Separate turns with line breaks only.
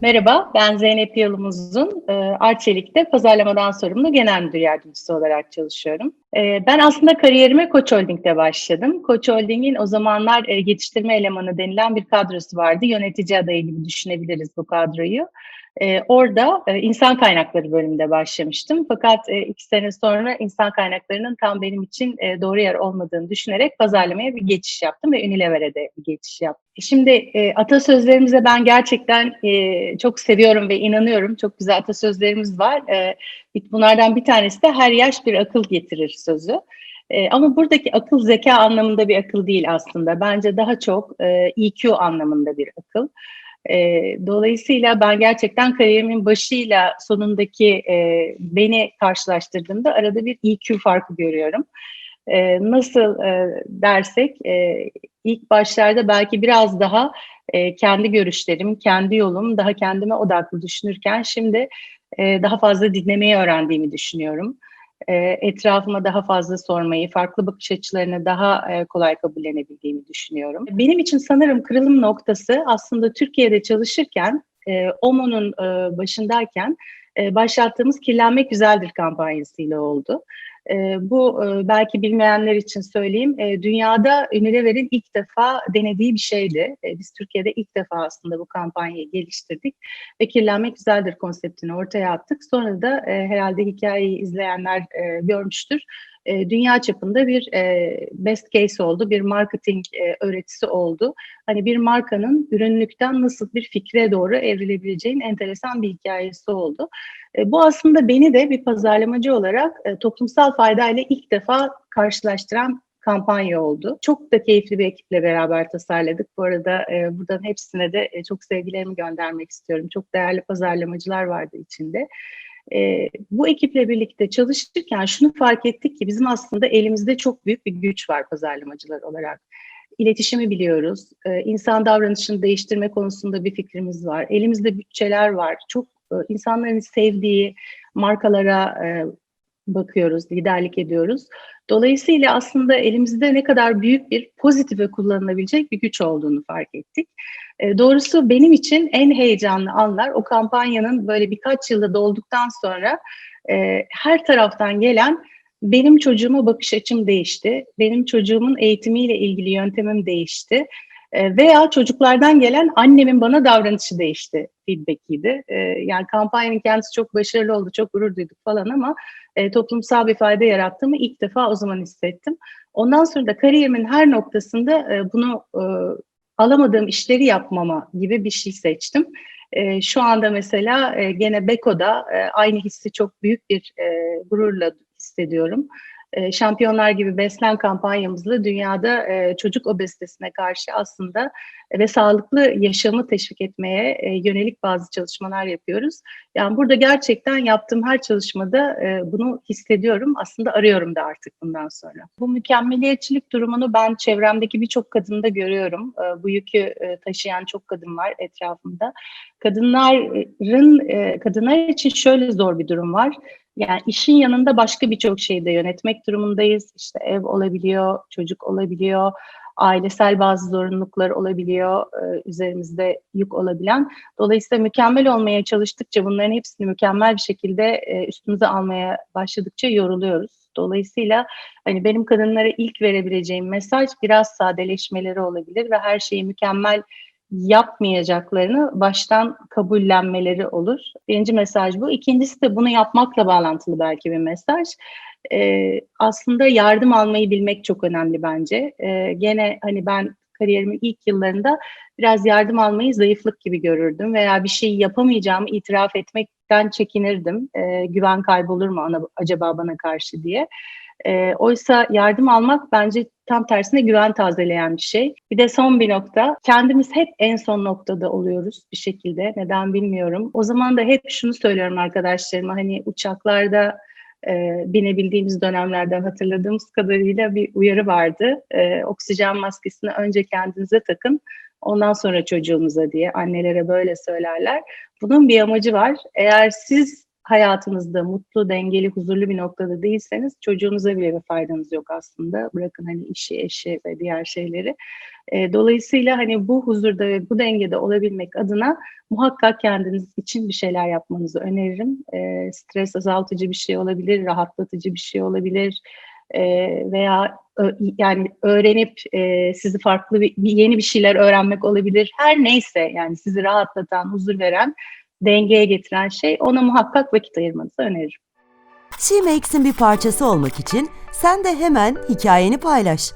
Merhaba, ben Zeynep Yalımuz'un e, Arçelik'te pazarlamadan sorumlu genel müdür yardımcısı olarak çalışıyorum. E, ben aslında kariyerime Koç Holding'de başladım. Koç Holding'in o zamanlar e, yetiştirme elemanı denilen bir kadrosu vardı. Yönetici adayı gibi düşünebiliriz bu kadroyu. E, orada e, insan kaynakları bölümünde başlamıştım. Fakat e, iki sene sonra insan kaynaklarının tam benim için doğru yer olmadığını düşünerek pazarlamaya bir geçiş yaptım ve Unilever'e de bir geçiş yaptım. Şimdi atasözlerimize ben gerçekten çok seviyorum ve inanıyorum. Çok güzel atasözlerimiz var. Bunlardan bir tanesi de her yaş bir akıl getirir sözü. E, ama buradaki akıl zeka anlamında bir akıl değil aslında. Bence daha çok e, EQ anlamında bir akıl. E, dolayısıyla ben gerçekten kariyerimin başıyla sonundaki e, beni karşılaştırdığımda arada bir EQ farkı görüyorum. Nasıl dersek ilk başlarda belki biraz daha kendi görüşlerim, kendi yolum daha kendime odaklı düşünürken şimdi e, daha fazla dinlemeyi öğrendiğimi düşünüyorum. E, etrafıma daha fazla sormayı, farklı bakış açılarını daha e, kolay kabullenebildiğimi düşünüyorum. Benim için sanırım kırılım noktası aslında Türkiye'de çalışırken, e, OMO'nun e, başındayken e, başlattığımız Kirlenmek Güzeldir kampanyasıyla oldu. E, bu e, belki bilmeyenler için söyleyeyim. E, dünyada Unilever'in ilk defa denediği bir şeydi. E, biz Türkiye'de ilk defa aslında bu kampanyayı geliştirdik ve kirlenmek güzeldir konseptini ortaya attık. Sonra da e, herhalde hikayeyi izleyenler e, görmüştür. E, dünya çapında bir e, best case oldu, bir marketing e, öğretisi oldu. Hani bir markanın ürünlükten nasıl bir fikre doğru evrilebileceğin enteresan bir hikayesi oldu. E, bu aslında beni de bir pazarlamacı olarak e, toplumsal faydayla ilk defa karşılaştıran kampanya oldu. Çok da keyifli bir ekiple beraber tasarladık. Bu arada e, buradan hepsine de e, çok sevgilerimi göndermek istiyorum. Çok değerli pazarlamacılar vardı içinde. E, bu ekiple birlikte çalışırken şunu fark ettik ki bizim aslında elimizde çok büyük bir güç var pazarlamacılar olarak. İletişimi biliyoruz, e, insan davranışını değiştirme konusunda bir fikrimiz var, elimizde bütçeler var, çok e, insanların sevdiği markalara e, bakıyoruz, liderlik ediyoruz. Dolayısıyla aslında elimizde ne kadar büyük bir pozitife kullanılabilecek bir güç olduğunu fark ettik. E, doğrusu benim için en heyecanlı anlar o kampanyanın böyle birkaç yılda dolduktan sonra e, her taraftan gelen benim çocuğuma bakış açım değişti, benim çocuğumun eğitimiyle ilgili yöntemim değişti e, veya çocuklardan gelen annemin bana davranışı değişti feedback'iydi. E, yani kampanyanın kendisi çok başarılı oldu, çok gurur duyduk falan ama e, toplumsal bir fayda yarattığımı ilk defa o zaman hissettim. Ondan sonra da kariyerimin her noktasında e, bunu e, alamadığım işleri yapmama gibi bir şey seçtim. Şu anda mesela gene Beko'da aynı hissi çok büyük bir gururla hissediyorum. E, şampiyonlar gibi beslen kampanyamızla dünyada e, çocuk obezitesine karşı aslında ve sağlıklı yaşamı teşvik etmeye e, yönelik bazı çalışmalar yapıyoruz. Yani burada gerçekten yaptığım her çalışmada bunu hissediyorum. Aslında arıyorum da artık bundan sonra. Bu mükemmeliyetçilik durumunu ben çevremdeki birçok kadında görüyorum. Bu yükü taşıyan çok kadın var etrafımda. Kadınların kadınlar için şöyle zor bir durum var. Yani işin yanında başka birçok şeyi de yönetmek durumundayız. İşte ev olabiliyor, çocuk olabiliyor, ailesel bazı zorunluluklar olabiliyor, e, üzerimizde yük olabilen. Dolayısıyla mükemmel olmaya çalıştıkça bunların hepsini mükemmel bir şekilde e, üstümüze almaya başladıkça yoruluyoruz. Dolayısıyla hani benim kadınlara ilk verebileceğim mesaj biraz sadeleşmeleri olabilir ve her şeyi mükemmel yapmayacaklarını baştan kabullenmeleri olur. Birinci mesaj bu. İkincisi de bunu yapmakla bağlantılı belki bir mesaj. Ee, aslında yardım almayı bilmek çok önemli bence. Ee, gene hani ben kariyerimin ilk yıllarında biraz yardım almayı zayıflık gibi görürdüm veya bir şey yapamayacağımı itiraf etmekten çekinirdim. Ee, güven kaybolur mu ana, acaba bana karşı diye. E, oysa yardım almak bence tam tersine güven tazeleyen bir şey. Bir de son bir nokta. Kendimiz hep en son noktada oluyoruz bir şekilde. Neden bilmiyorum. O zaman da hep şunu söylüyorum arkadaşlarıma. Hani uçaklarda e, binebildiğimiz dönemlerden hatırladığımız kadarıyla bir uyarı vardı. E, oksijen maskesini önce kendinize takın. Ondan sonra çocuğumuza diye annelere böyle söylerler. Bunun bir amacı var. Eğer siz hayatınızda mutlu, dengeli, huzurlu bir noktada değilseniz çocuğunuza bile bir faydanız yok aslında. Bırakın hani işi, eşi ve diğer şeyleri. E, dolayısıyla hani bu huzurda ve bu dengede olabilmek adına muhakkak kendiniz için bir şeyler yapmanızı öneririm. E, stres azaltıcı bir şey olabilir, rahatlatıcı bir şey olabilir veya yani öğrenip sizi farklı bir yeni bir şeyler öğrenmek olabilir. Her neyse yani sizi rahatlatan, huzur veren, dengeye getiren şey ona muhakkak vakit ayırmanızı öneririm.
She Makes'in bir parçası olmak için sen de hemen hikayeni paylaş.